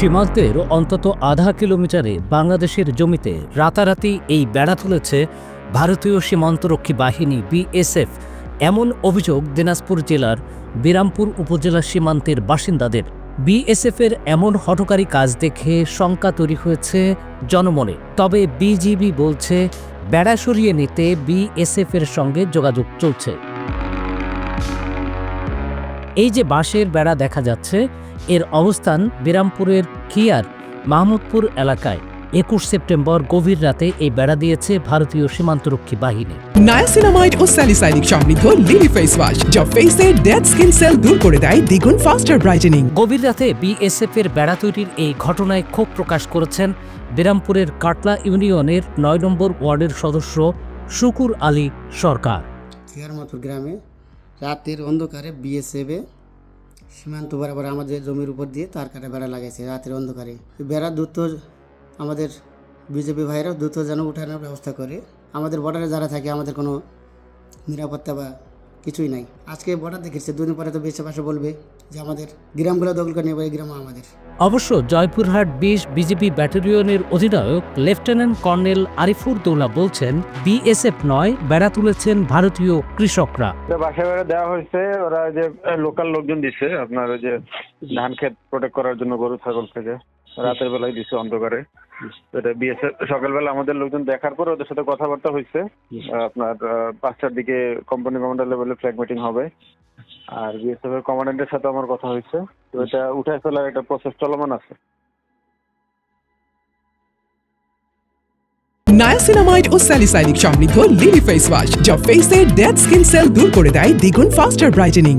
সীমান্তের অন্তত আধা কিলোমিটারে বাংলাদেশের জমিতে রাতারাতি এই বেড়া তুলেছে ভারতীয় সীমান্তরক্ষী বাহিনী বিএসএফ। এমন অভিযোগ দিনাজপুর জেলার বিরামপুর উপজেলা সীমান্তের বাসিন্দাদের। বিএসএফের এমন হঠকারী কাজ দেখে শঙ্কা তৈরি হয়েছে জনমনে। তবে বিজিবি বলছে, বেড়া সরিয়ে নিতে বিএসএফ এর সঙ্গে যোগাযোগ চলছে। এই যে বাঁশের বেড়া দেখা যাচ্ছে এর অবস্থান বিরামপুরের খিয়ার মাহমুদপুর এলাকায়। একুশ সেপ্টেম্বর গভীর রাতে এই বেড়া দিয়েছে ভারতীয় সীমান্তরক্ষী বাহিনী। নায়াসিনামাইড ও স্যালিসাইনিক সমৃদ্ধ লিলি ফেস ওয়াশ যা ফেসের ডেড স্কিন সেল দূর করে দেয় দ্বিগুণ ফাস্টার ব্রাইটেনিং গভীর রাতে বিএসএফ এর বেড়া তৈরির এই ঘটনায় ক্ষোভ প্রকাশ করেছেন বিরামপুরের কাটলা ইউনিয়নের নয় নম্বর ওয়ার্ডের সদস্য শুকুর আলী সরকার। গ্রামে রাতের অন্ধকারে বিএসএফে সীমান্ত বরাবর আমাদের জমির উপর দিয়ে তার কাটা বেড়া লাগাইছে রাতের অন্ধকারে। বেড়া দ্রুত আমাদের বিজেপি ভাইরা দ্রুত যেন উঠানোর ব্যবস্থা করে। আমাদের বর্ডারে যারা থাকে, আমাদের কোনো নিরাপত্তা বা কিছুই নাই। আজকে বর্ডার দেখেছে দুদিন পরে তো বেশি পাশে বলবে যে আমাদের গ্রামগুলো দখল করে নেবে এই গ্রাম আমাদের। অবশ্য জয়পুরহাট বিশ বিজেপি ব্যাটালিয়নের অধিনায়ক লেফটেন্যান্ট কর্নেল আরিফুর দৌলা বলছেন বিএসএফ নয় বেড়া তুলেছেন ভারতীয় কৃষকরা। বাসা বেড়া দেওয়া হয়েছে ওরা যে লোকাল লোকজন দিছে আপনার ওই যে ধান ক্ষেত প্রোটেক্ট করার জন্য গরু ছাগল থেকে। রাতের বেলায় দিছে অন্ধকারে। এটা বিএসএফ সকালবেলা আমাদের লোকজন দেখার পর ওদের সাথে কথাবার্তা হয়েছে। আপনার পাঁচটার দিকে কোম্পানি কমান্ডার লেভেলে ফ্ল্যাগ মিটিং হবে। আর বিএসএফ এর কমান্ডেন্টের সাথে আমার কথা হয়েছে। তো এটা উঠায় ফেলার একটা প্রসেস চলমান আছে। নায়াসিনামাইড ও স্যালিসাইনিক সমৃদ্ধ লিলি ফেস ওয়াশ যা ফেসের ডেড স্কিন সেল দূর করে দেয় দ্বিগুণ ফাস্টার ব্রাইটেনিং